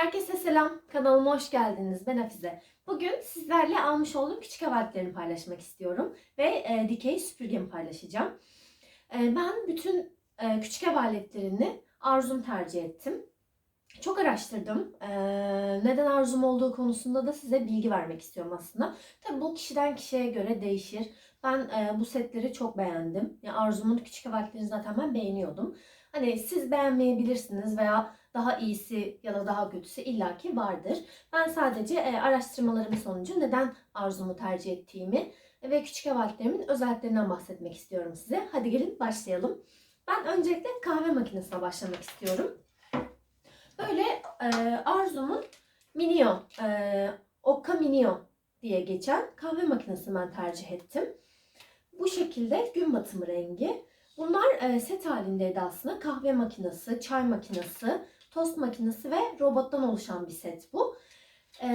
Herkese selam. Kanalıma hoş geldiniz. Ben Hafize. Bugün sizlerle almış olduğum küçük ev paylaşmak istiyorum. Ve e, dikey süpürgemi paylaşacağım. E, ben bütün e, küçük ev aletlerini Arzum tercih ettim. Çok araştırdım. E, neden Arzum olduğu konusunda da size bilgi vermek istiyorum aslında. Tabii bu kişiden kişiye göre değişir. Ben e, bu setleri çok beğendim. Yani Arzum'un küçük ev aletlerini zaten ben beğeniyordum. Hani siz beğenmeyebilirsiniz veya daha iyisi ya da daha kötüsü illaki vardır. Ben sadece e, araştırmalarım sonucu neden arzumu tercih ettiğimi ve küçük ev özelliklerinden bahsetmek istiyorum size. Hadi gelin başlayalım. Ben öncelikle kahve makinesine başlamak istiyorum. Böyle e, Arzum'un Minio, e, Okka Minio diye geçen kahve makinesini ben tercih ettim. Bu şekilde gün batımı rengi. Bunlar e, set halindeydi aslında. Kahve makinesi, çay makinesi, tost makinesi ve robottan oluşan bir set bu. E,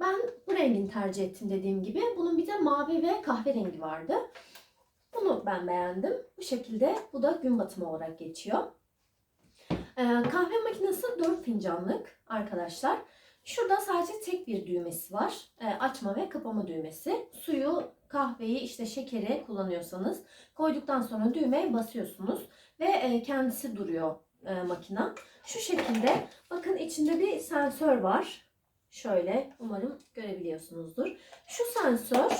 ben bu rengini tercih ettim dediğim gibi. Bunun bir de mavi ve kahverengi vardı. Bunu ben beğendim. Bu şekilde bu da gün batımı olarak geçiyor. E, kahve makinesi 4 fincanlık arkadaşlar. Şurada sadece tek bir düğmesi var. E, açma ve kapama düğmesi. Suyu, kahveyi, işte şekeri kullanıyorsanız koyduktan sonra düğmeye basıyorsunuz ve e, kendisi duruyor e, makina. Şu şekilde bakın içinde bir sensör var. Şöyle umarım görebiliyorsunuzdur. Şu sensör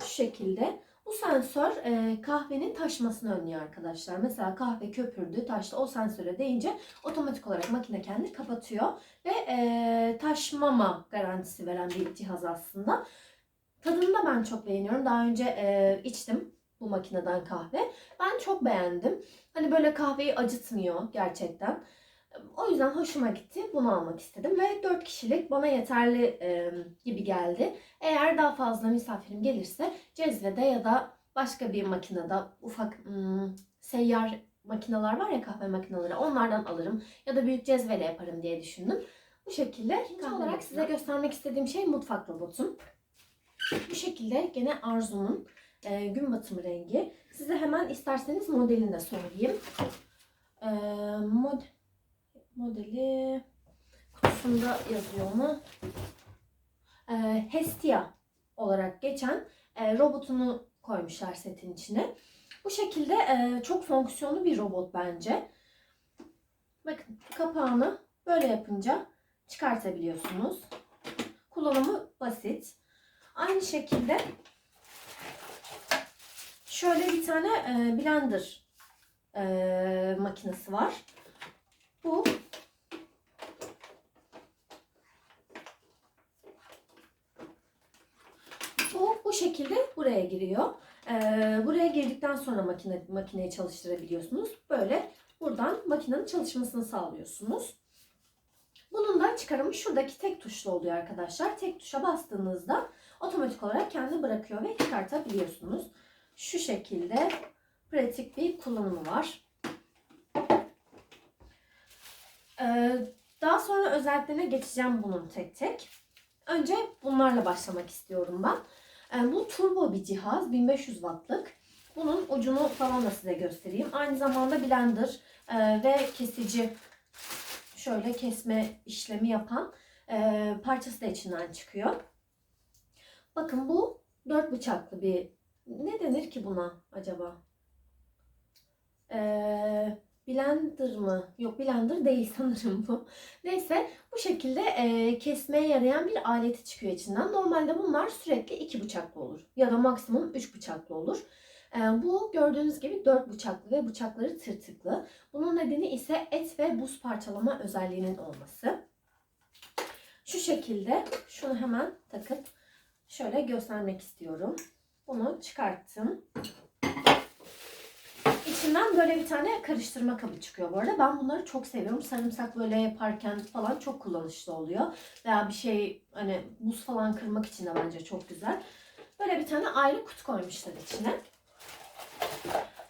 şu şekilde bu sensör e, kahvenin taşmasını önlüyor arkadaşlar. Mesela kahve köpürdü, taştı. O sensöre değince otomatik olarak makine kendini kapatıyor. Ve e, taşmama garantisi veren bir cihaz aslında. Tadını da ben çok beğeniyorum. Daha önce e, içtim bu makineden kahve. Ben çok beğendim. Hani böyle kahveyi acıtmıyor gerçekten. O yüzden hoşuma gitti. Bunu almak istedim ve 4 kişilik bana yeterli e, gibi geldi. Eğer daha fazla misafirim gelirse cezvede ya da başka bir makinede ufak hmm, seyyar makineler var ya kahve makineleri onlardan alırım ya da büyük cezveyle yaparım diye düşündüm. Bu şekilde İkinci olarak size göstermek istediğim şey mutfak robotum. Bu şekilde gene Arzu'nun e, gün batımı rengi. Size hemen isterseniz modelini de söyleyeyim. E, mod, modeli kutusunda yazıyor mu? E, Hestia olarak geçen e, robotunu koymuşlar setin içine. Bu şekilde e, çok fonksiyonlu bir robot bence. Bakın kapağını böyle yapınca çıkartabiliyorsunuz. Kullanımı basit. Aynı şekilde şöyle bir tane e, blender e, makinesi var. Bu bu bu şekilde buraya giriyor. E, buraya girdikten sonra makine makineyi çalıştırabiliyorsunuz. Böyle buradan makinenin çalışmasını sağlıyorsunuz. Bunun da çıkarımı şuradaki tek tuşlu oluyor arkadaşlar. Tek tuşa bastığınızda otomatik olarak kendi bırakıyor ve çıkartabiliyorsunuz. Şu şekilde pratik bir kullanımı var. Ee, daha sonra özelliklerine geçeceğim bunun tek tek. Önce bunlarla başlamak istiyorum ben. Ee, bu turbo bir cihaz. 1500 wattlık. Bunun ucunu falan da size göstereyim. Aynı zamanda blender e, ve kesici şöyle kesme işlemi yapan e, parçası da içinden çıkıyor. Bakın bu dört bıçaklı bir ne denir ki buna acaba? Ee, blender mı? Yok blender değil sanırım bu. Neyse bu şekilde e, kesmeye yarayan bir aleti çıkıyor içinden. Normalde bunlar sürekli iki bıçaklı olur. Ya da maksimum üç bıçaklı olur. E, bu gördüğünüz gibi dört bıçaklı ve bıçakları tırtıklı. Bunun nedeni ise et ve buz parçalama özelliğinin olması. Şu şekilde şunu hemen takıp şöyle göstermek istiyorum. Bunu çıkarttım. İçinden böyle bir tane karıştırma kabı çıkıyor bu arada. Ben bunları çok seviyorum. Sarımsak böyle yaparken falan çok kullanışlı oluyor. Veya bir şey hani buz falan kırmak için de bence çok güzel. Böyle bir tane ayrı kutu koymuşlar içine.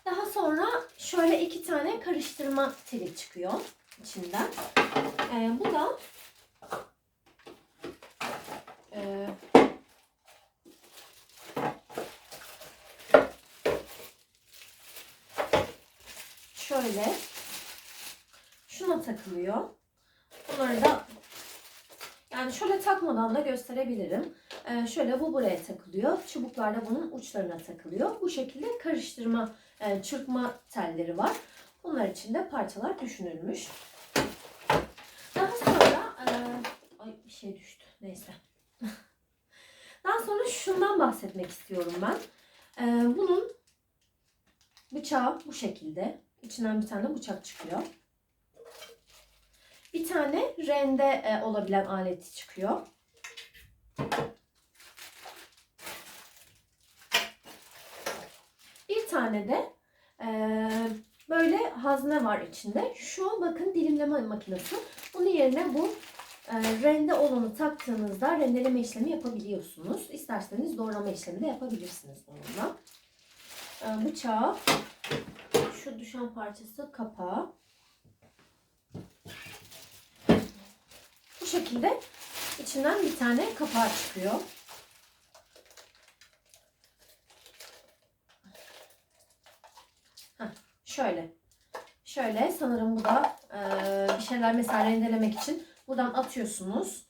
Daha sonra şöyle iki tane karıştırma teli çıkıyor içinden. Ee, bu da e, şöyle şuna takılıyor. Bunları da Yani şöyle takmadan da gösterebilirim. Ee, şöyle bu buraya takılıyor. Çubuklar da bunun uçlarına takılıyor. Bu şekilde karıştırma, e, çırpma telleri var. Bunlar için de parçalar düşünülmüş. Daha sonra e, ay bir şey düştü. Neyse. Daha sonra şundan bahsetmek istiyorum ben. E, bunun bıçağı bu şekilde. İçinden bir tane bıçak çıkıyor. Bir tane rende e, olabilen aleti çıkıyor. Bir tane de e, böyle hazne var içinde. Şu bakın dilimleme makinesi. Bunun yerine bu e, rende olanı taktığınızda rendeleme işlemi yapabiliyorsunuz. İsterseniz doğrama işlemi de yapabilirsiniz bununla. E, bıçağı, şu düşen parçası kapağı. Bu şekilde içinden bir tane kapağı çıkıyor. Heh, şöyle. Şöyle sanırım bu da e, bir şeyler mesela rendelemek için buradan atıyorsunuz.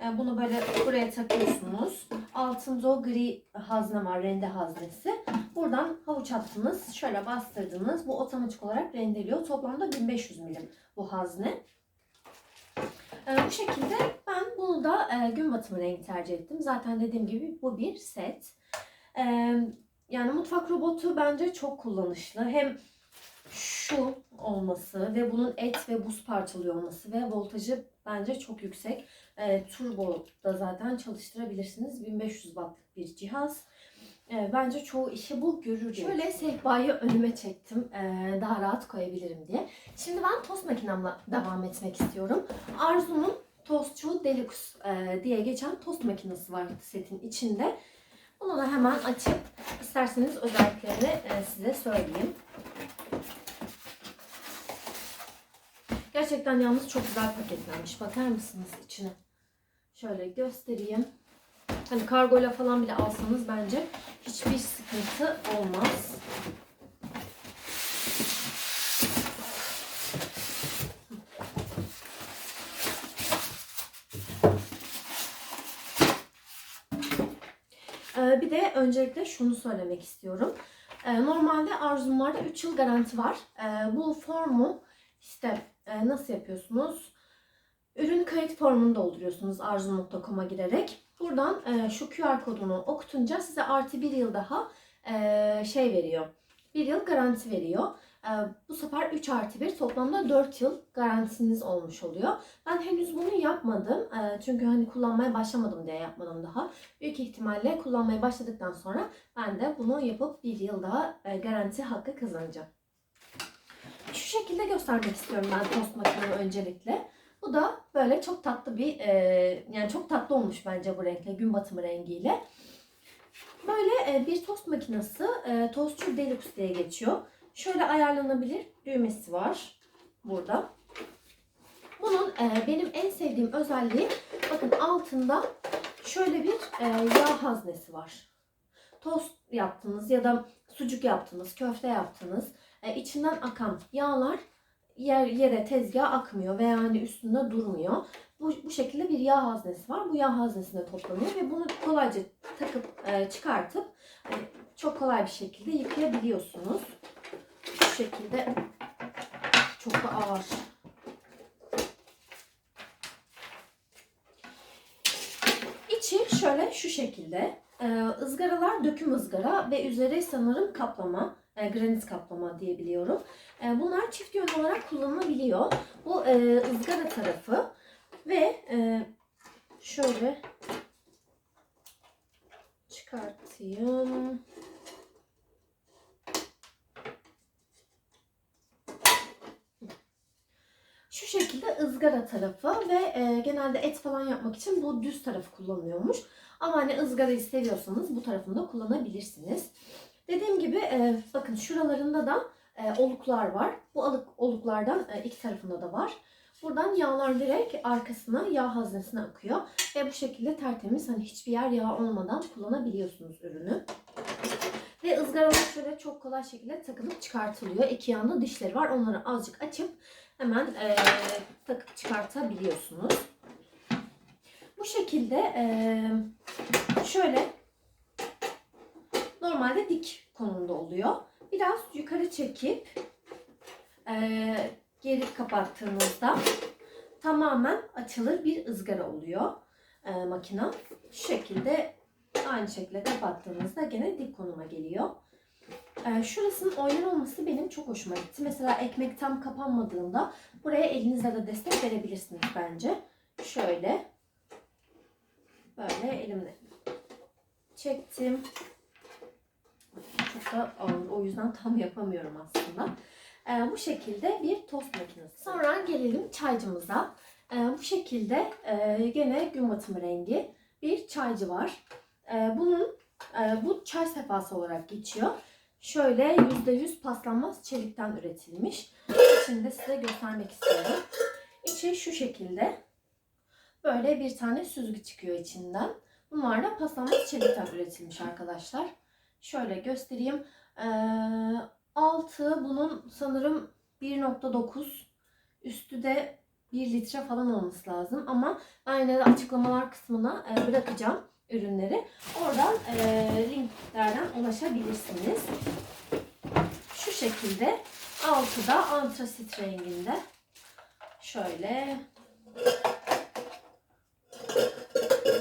E, bunu böyle buraya takıyorsunuz. Altında o gri hazne var, rende haznesi. Buradan havuç attınız, şöyle bastırdınız. Bu otomatik olarak rendeliyor. Toplamda 1500 milim bu hazne. E, bu şekilde ben bunu da e, gün batımı rengi tercih ettim. Zaten dediğim gibi bu bir set. E, yani mutfak robotu bence çok kullanışlı. Hem şu olması ve bunun et ve buz parçalıyor olması ve voltajı bence çok yüksek. E, turbo da zaten çalıştırabilirsiniz. 1500 wattlık bir cihaz. E, bence çoğu işi bu görür. diye. Şöyle sehpayı önüme çektim. e, daha rahat koyabilirim diye. Şimdi ben tost makinemle devam etmek istiyorum. Arzu'nun Tostçu Deluxe e, diye geçen tost makinesi var setin içinde. Bunu da hemen açıp isterseniz özelliklerini e, size söyleyeyim. Gerçekten yalnız çok güzel paketlenmiş. Bakar mısınız içine? Şöyle göstereyim. Hani kargoyla falan bile alsanız bence hiçbir sıkıntı olmaz. Ee, bir de öncelikle şunu söylemek istiyorum. Ee, Normalde Arzumlar'da 3 yıl garanti var. Ee, Bu formu işte e, nasıl yapıyorsunuz? Ürün kayıt formunu dolduruyorsunuz arzum.com'a girerek. Buradan e, şu QR kodunu okutunca size artı bir yıl daha e, şey veriyor. Bir yıl garanti veriyor. E, bu sefer 3 artı 1 toplamda 4 yıl garantiniz olmuş oluyor. Ben henüz bunu yapmadım. E, çünkü hani kullanmaya başlamadım diye yapmadım daha. Büyük ihtimalle kullanmaya başladıktan sonra ben de bunu yapıp bir yıl daha e, garanti hakkı kazanacağım. Şu şekilde göstermek istiyorum ben tost makinemi öncelikle. Bu da böyle çok tatlı bir, e, yani çok tatlı olmuş bence bu renkle, gün batımı rengiyle. Böyle e, bir tost makinesi, e, Tostçu Deluxe diye geçiyor. Şöyle ayarlanabilir düğmesi var burada. Bunun e, benim en sevdiğim özelliği, bakın altında şöyle bir e, yağ haznesi var. Tost yaptınız ya da sucuk yaptınız, köfte yaptınız. E, içinden akan yağlar yer yere tezgaha akmıyor veya hani üstünde durmuyor. Bu, bu şekilde bir yağ haznesi var. Bu yağ haznesinde toplanıyor ve bunu kolayca takıp e, çıkartıp e, çok kolay bir şekilde yıkayabiliyorsunuz. Şu şekilde çok da ağır. İçi şöyle şu şekilde. E, ızgaralar döküm ızgara ve üzeri sanırım kaplama. E, granit kaplama diyebiliyorum. E, bunlar çift yönlü olarak kullanılabiliyor. Bu e, ızgara tarafı ve e, şöyle çıkartayım. Şu şekilde ızgara tarafı ve e, genelde et falan yapmak için bu düz tarafı kullanılıyormuş. Ama hani ızgarayı seviyorsanız bu tarafını da kullanabilirsiniz. Dediğim gibi e, bakın şuralarında da e, oluklar var. Bu alık, oluklardan e, iki tarafında da var. Buradan yağlar direkt arkasına yağ haznesine akıyor. Ve bu şekilde tertemiz hani hiçbir yer yağ olmadan kullanabiliyorsunuz ürünü. Ve ızgaralar şöyle çok kolay şekilde takılıp çıkartılıyor. İki yanda dişleri var. Onları azıcık açıp hemen e, takıp çıkartabiliyorsunuz. Bu şekilde eee, şöyle normalde dik konumda oluyor. Biraz yukarı çekip eee, geri kapattığınızda tamamen açılır bir ızgara oluyor eee makina. Şu şekilde aynı şekilde kapattığınızda gene dik konuma geliyor. Ee, şurasının oynar olması benim çok hoşuma gitti. Mesela ekmek tam kapanmadığında buraya elinizle de destek verebilirsiniz bence. Şöyle. Böyle elimle çektim. Çok da ağır. O yüzden tam yapamıyorum aslında. Ee, bu şekilde bir tost makinesi. Sonra gelelim çaycımıza. Ee, bu şekilde e, gene gün batımı rengi bir çaycı var. Ee, bunun e, bu çay sefası olarak geçiyor. Şöyle %100 paslanmaz çelikten üretilmiş. İçini de size göstermek istiyorum. İçi şu şekilde. Böyle bir tane süzgü çıkıyor içinden. Bunlar da paslanmaz çelikten üretilmiş arkadaşlar. Şöyle göstereyim. Ee, altı bunun sanırım 1.9 üstü de 1 litre falan olması lazım. Ama ben yine de açıklamalar kısmına e, bırakacağım ürünleri. Oradan e, linklerden ulaşabilirsiniz. Şu şekilde altı da antrasit renginde. Şöyle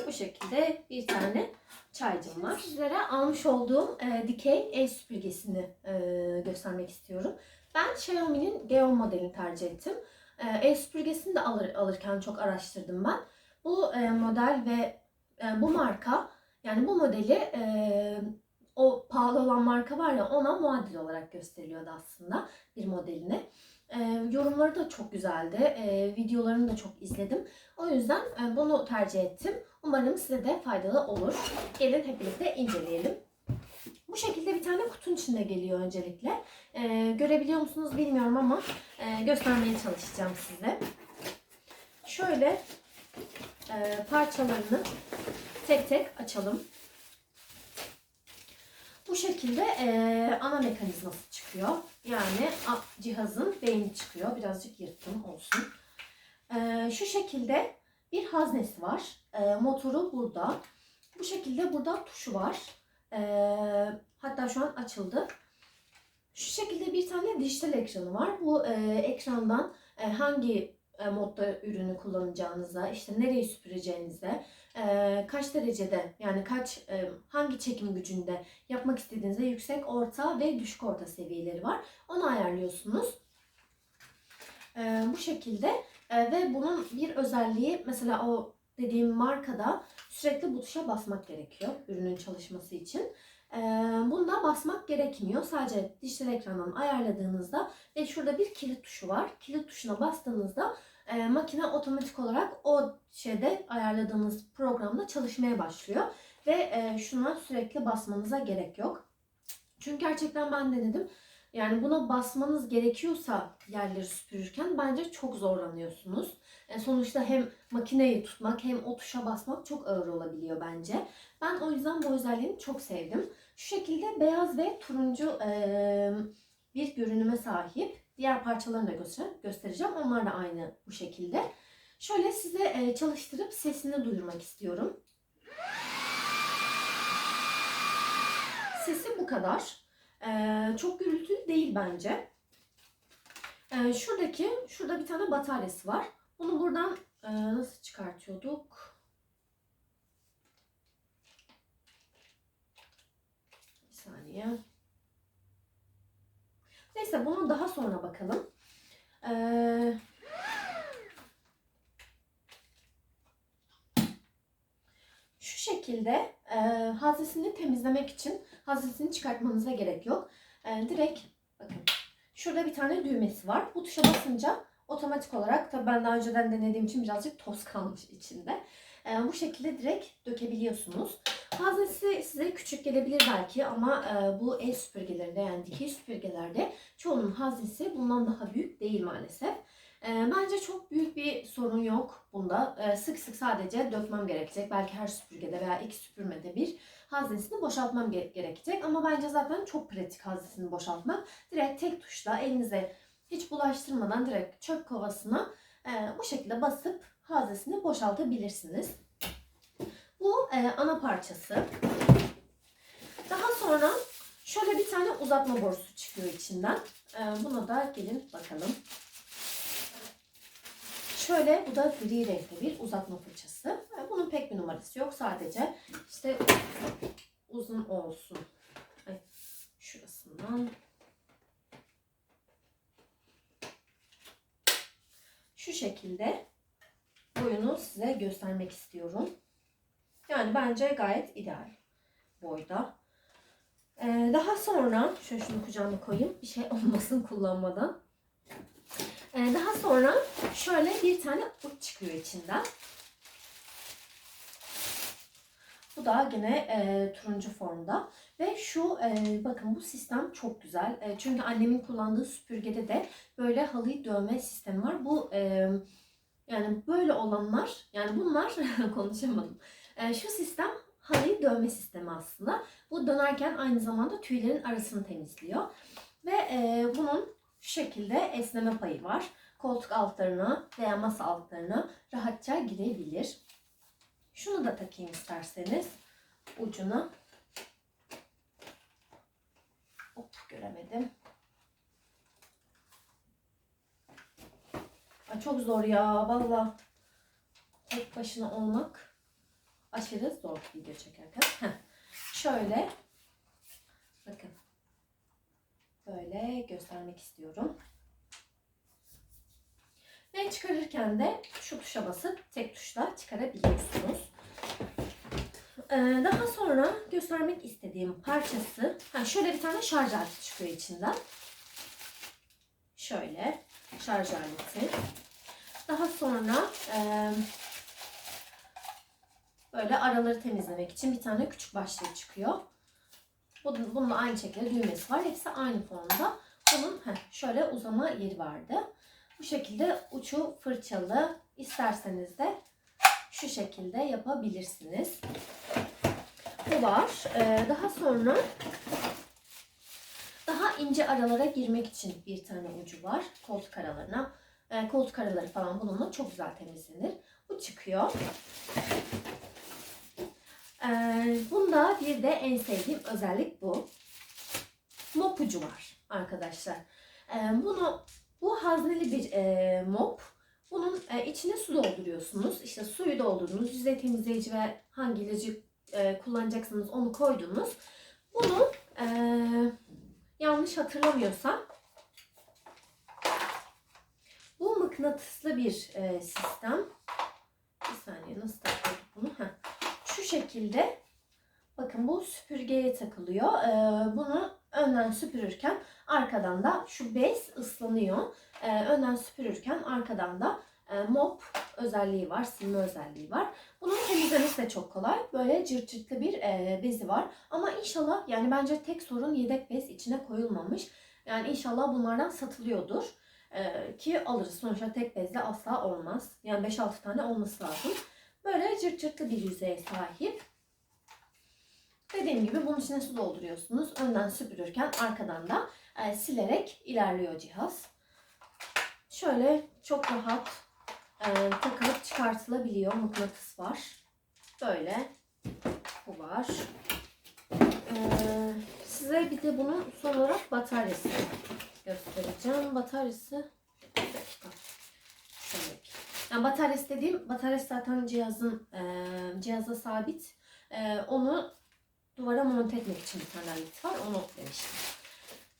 bu şekilde bir tane çaycım var. Sizlere almış olduğum e, dikey el süpürgesini e, göstermek istiyorum. Ben Xiaomi'nin Geo modelini tercih ettim. E, el süpürgesini de alır, alırken çok araştırdım ben. Bu e, model ve e, bu marka yani bu modeli e, o pahalı olan marka var ya ona muadil olarak gösteriliyordu aslında bir modelini. E, yorumları da çok güzeldi. E, videolarını da çok izledim. O yüzden e, bunu tercih ettim. Umarım size de faydalı olur. Gelin hep birlikte inceleyelim. Bu şekilde bir tane kutunun içinde geliyor öncelikle. E, görebiliyor musunuz bilmiyorum ama e, göstermeye çalışacağım size. Şöyle e, parçalarını tek tek açalım. Bu şekilde e, ana mekanizması çıkıyor. Yani cihazın beyni çıkıyor. Birazcık yırttım olsun. E, şu şekilde bir haznesi var. E, motoru burada. Bu şekilde burada tuşu var. E, hatta şu an açıldı. Şu şekilde bir tane dijital ekranı var. Bu e, ekrandan e, hangi e, modda ürünü kullanacağınıza, işte nereyi süpüreceğinize, e, kaç derecede yani kaç e, hangi çekim gücünde yapmak istediğinizde yüksek, orta ve düşük orta seviyeleri var. Onu ayarlıyorsunuz. E, bu şekilde E, ve bunun bir özelliği mesela o dediğim markada sürekli bu tuşa basmak gerekiyor ürünün çalışması için. E, bunda basmak gerekmiyor. Sadece dijital ekrandan ayarladığınızda ve şurada bir kilit tuşu var. Kilit tuşuna bastığınızda e, makine otomatik olarak o şeyde ayarladığınız programda çalışmaya başlıyor. Ve e, şuna sürekli basmanıza gerek yok. Çünkü gerçekten ben denedim. Yani buna basmanız gerekiyorsa yerleri süpürürken bence çok zorlanıyorsunuz. E, sonuçta hem makineyi tutmak hem o tuşa basmak çok ağır olabiliyor bence. Ben o yüzden bu özelliğini çok sevdim. Şu şekilde beyaz ve turuncu e, bir görünüme sahip. Diğer parçalarını da göster- göstereceğim. Onlar da aynı bu şekilde. Şöyle size e, çalıştırıp sesini duyurmak istiyorum. Sesi bu kadar. E, çok gürültülü değil bence. E, şuradaki, şurada bir tane bataryası var. Bunu buradan e, nasıl çıkartıyorduk? Bir saniye. Neyse bunu daha sonra bakalım. Ee, şekilde e, haznesini temizlemek için haznesini çıkartmanıza gerek yok. E, direkt bakın şurada bir tane düğmesi var. Bu tuşa basınca otomatik olarak tabii ben daha önceden denediğim için birazcık toz kalmış içinde. E, bu şekilde direkt dökebiliyorsunuz. Haznesi size küçük gelebilir belki ama e, bu el süpürgelerinde yani dikey süpürgelerde çoğunun haznesi bundan daha büyük değil maalesef. E, bence çok büyük bir sorun yok bunda. E, sık sık sadece dökmem gerekecek. Belki her süpürgede veya iki süpürmede bir haznesini boşaltmam ge- gerekecek. Ama bence zaten çok pratik haznesini boşaltmak. Direkt tek tuşla elinize hiç bulaştırmadan direkt çöp kovasına e, bu şekilde basıp haznesini boşaltabilirsiniz. Bu e, ana parçası. Daha sonra şöyle bir tane uzatma borusu çıkıyor içinden. E, buna da gelin bakalım. Şöyle bu da gri renkte bir uzatma fırçası. E, Bunun pek bir numarası yok. Sadece işte uzun olsun. Ay, şurasından. Şu şekilde boyunu size göstermek istiyorum. Yani bence gayet ideal boyda. Ee, daha sonra şöyle şunu kucağıma koyayım. Bir şey olmasın kullanmadan. Ee, daha sonra şöyle bir tane uç çıkıyor içinden. Bu da gene e, turuncu formda. Ve şu e, bakın bu sistem çok güzel. E, çünkü annemin kullandığı süpürgede de böyle halıyı dövme sistemi var. Bu e, yani böyle olanlar yani bunlar konuşamadım. E, şu sistem halıyı dövme sistemi aslında. Bu dönerken aynı zamanda tüylerin arasını temizliyor. Ve e, bunun şu şekilde esneme payı var. Koltuk altlarına veya masa altlarına rahatça girebilir. Şunu da takayım isterseniz ucuna. Hop göremedim. Ay, çok zor ya valla. Tek başına olmak aşırı zor video çekerken. Heh. Şöyle bakın göstermek istiyorum. Ve çıkarırken de şu tuşa basıp tek tuşla çıkarabiliyorsunuz. Ee, daha sonra göstermek istediğim parçası, şöyle bir tane şarj aleti çıkıyor içinden. Şöyle şarj aleti. Daha sonra e, böyle araları temizlemek için bir tane küçük başlığı çıkıyor. Bunun, bunun aynı şekilde düğmesi var. Hepsi aynı formda. Bunun heh, şöyle uzama yeri vardı. Bu şekilde uçu fırçalı. İsterseniz de şu şekilde yapabilirsiniz. Bu var. Ee, daha sonra daha ince aralara girmek için bir tane ucu var. Koltuk aralarına. Ee, koltuk araları falan bununla çok güzel temizlenir. Bu çıkıyor. Ee, bunda bir de en sevdiğim özellik bu. Mop ucu var arkadaşlar. Ee, bunu bu hazneli bir e, mop. Bunun e, içine su dolduruyorsunuz. İşte suyu doldurdunuz. Yüzey temizleyici ve hangi ilacı e, kullanacaksınız onu koydunuz. Bunu e, yanlış hatırlamıyorsam bu mıknatıslı bir e, sistem. Bir saniye nasıl takıyorduk bunu? Heh. Şu şekilde bakın bu süpürgeye takılıyor. E, bunu önden süpürürken arkadan da şu bez ıslanıyor. E, önden süpürürken arkadan da e, mop özelliği var, silme özelliği var. Bunun temizlemesi de çok kolay. Böyle cırt cırtlı bir e, bezi var. Ama inşallah yani bence tek sorun yedek bez içine koyulmamış. Yani inşallah bunlardan satılıyordur. E, ki alırız. Sonuçta tek bezle asla olmaz. Yani 5-6 tane olması lazım. Böyle cırt cırtlı bir yüzeye sahip. Dediğim gibi bunun içine su dolduruyorsunuz. Önden süpürürken arkadan da e, silerek ilerliyor cihaz. Şöyle çok rahat e, takılıp çıkartılabiliyor. Mıknatıs var. Böyle. Bu var. E, size bir de bunun son olarak bataryası göstereceğim. Bataryası. Yani bataryası dediğim bataryası zaten cihazın e, cihaza sabit. E, onu duvara monte etmek için bir tane alet var. Onu demiştim.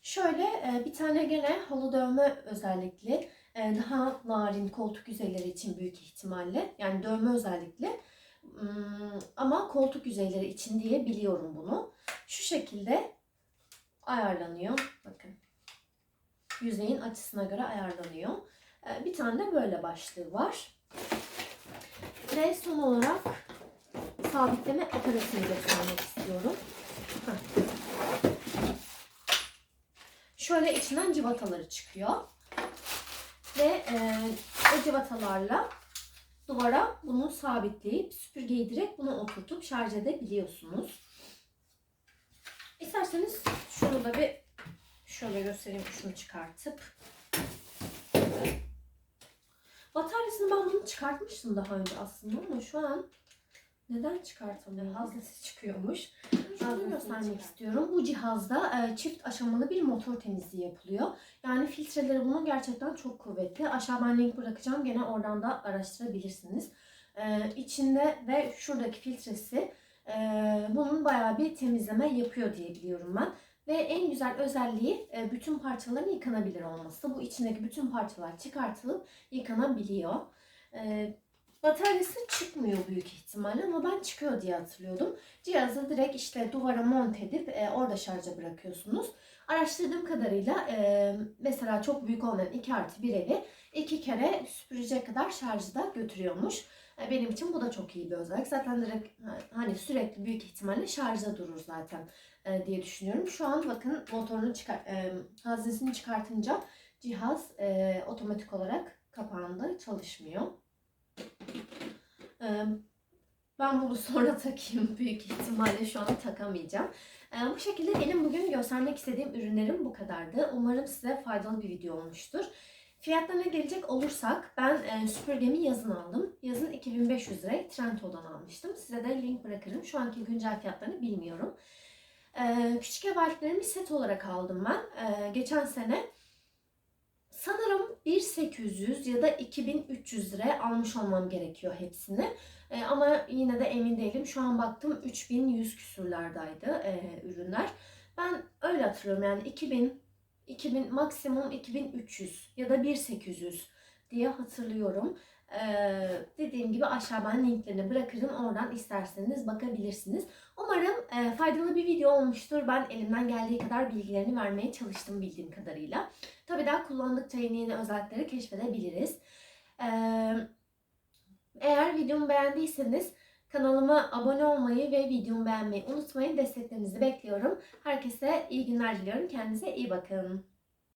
Şöyle e, bir tane gene halı dövme özellikli e, daha narin koltuk yüzeyleri için büyük ihtimalle. Yani dövme özellikle. Hmm, Ama koltuk yüzeyleri için diye biliyorum bunu. Şu şekilde ayarlanıyor. Bakın. Yüzeyin açısına göre ayarlanıyor. E, Bir tane de böyle başlığı var. Ve son olarak sabitleme aparatını göstermek istiyorum. Şöyle içinden civataları çıkıyor. Ve e, o civatalarla duvara bunu sabitleyip süpürgeyi direkt buna oturtup şarj edebiliyorsunuz. İsterseniz şunu da bir şöyle göstereyim şunu çıkartıp. Bataryasını ben bunu çıkartmıştım daha önce aslında ama şu an Neden çıkartamıyorum? Haznesi çıkıyormuş. Göstermek göstermek istiyorum. Bu cihazda e, çift aşamalı bir motor temizliği yapılıyor. Yani filtreleri bunun gerçekten çok kuvvetli. Aşağı ben link bırakacağım. Gene oradan da araştırabilirsiniz. E, içinde ve şuradaki filtresi e, bunun bayağı bir temizleme yapıyor diye biliyorum ben. Ve en güzel özelliği e, bütün parçaların yıkanabilir olması. Bu içindeki bütün parçalar çıkartılıp yıkanabiliyor. E, bataryası çıkmıyor büyük ihtimalle ama ben çıkıyor diye hatırlıyordum. Cihazı direkt işte duvara monte edip e, orada şarja bırakıyorsunuz. Araştırdığım kadarıyla e, mesela çok büyük olmayan 2 artı bir evi iki kere süpürecek kadar şarjı da götürüyormuş. E, benim için bu da çok iyi bir özellik. Zaten direkt ha- hani sürekli büyük ihtimalle şarjda durur zaten e, diye düşünüyorum. Şu an bakın motorunu çıkar, e, haznesini çıkartınca cihaz e, otomatik olarak kapandı, çalışmıyor. E, ben bunu sonra takayım büyük ihtimalle şu an takamayacağım. E, bu şekilde benim bugün göstermek istediğim ürünlerim bu kadardı. Umarım size faydalı bir video olmuştur. Fiyatlarına gelecek olursak ben e, süpürgemi yazın aldım. Yazın 2500 liraya Trendyol'dan almıştım. Size de link bırakırım. Şu anki güncel fiyatlarını bilmiyorum. E, küçük ev bir set olarak aldım ben. E, geçen sene sanırım 1800 ya da 2300 liraya almış olmam gerekiyor hepsini. E, ama yine de emin değilim. Şu an baktım 3100 küsürlerdeydi e, ürünler. Ben öyle hatırlıyorum yani 2000 2000 maksimum 2300 ya da 1800 diye hatırlıyorum. Dediğim gibi aşağı ben linklerini bırakırım. Oradan isterseniz bakabilirsiniz. Umarım e, faydalı bir video olmuştur. Ben elimden geldiği kadar bilgilerini vermeye çalıştım bildiğim kadarıyla. Tabii daha kullandıkça yeni yeni özellikleri keşfedebiliriz. Ee, eğer videomu beğendiyseniz kanalıma abone olmayı ve videomu beğenmeyi unutmayın. Desteklerinizi bekliyorum. Herkese iyi günler diliyorum. Kendinize iyi bakın.